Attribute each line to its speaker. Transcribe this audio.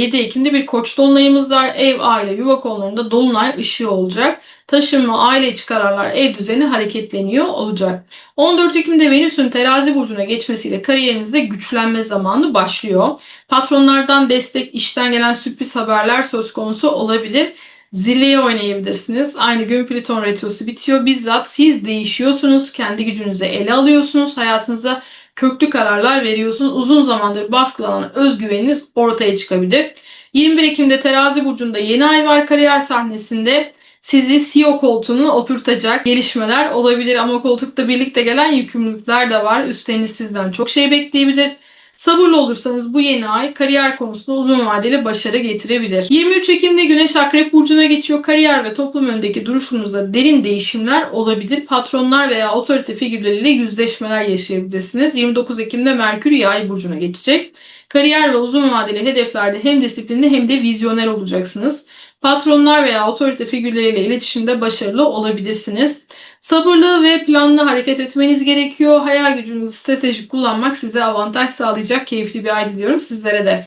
Speaker 1: 7 Ekim'de bir koç dolunayımız var. Ev, aile, yuva konularında dolunay ışığı olacak. Taşınma, aile içi kararlar, ev düzeni hareketleniyor olacak. 14 Ekim'de Venüs'ün terazi burcuna geçmesiyle kariyerinizde güçlenme zamanı başlıyor. Patronlardan destek, işten gelen sürpriz haberler söz konusu olabilir. Zirveye oynayabilirsiniz. Aynı gün Plüton retrosu bitiyor. Bizzat siz değişiyorsunuz. Kendi gücünüzü ele alıyorsunuz. Hayatınıza köklü kararlar veriyorsunuz. Uzun zamandır baskılanan özgüveniniz ortaya çıkabilir. 21 Ekim'de terazi burcunda yeni ay var kariyer sahnesinde. Sizi CEO koltuğuna oturtacak gelişmeler olabilir ama koltukta birlikte gelen yükümlülükler de var. Üstleriniz sizden çok şey bekleyebilir. Sabırlı olursanız bu yeni ay kariyer konusunda uzun vadeli başarı getirebilir. 23 Ekim'de Güneş Akrep Burcu'na geçiyor. Kariyer ve toplum önündeki duruşunuzda derin değişimler olabilir. Patronlar veya otorite figürleriyle yüzleşmeler yaşayabilirsiniz. 29 Ekim'de Merkür Yay Burcu'na geçecek. Kariyer ve uzun vadeli hedeflerde hem disiplinli hem de vizyoner olacaksınız. Patronlar veya otorite figürleriyle iletişimde başarılı olabilirsiniz. Sabırlı ve planlı hareket etmeniz gerekiyor. Hayal gücünüzü stratejik kullanmak size avantaj sağlayacak keyifli bir ay diliyorum sizlere de.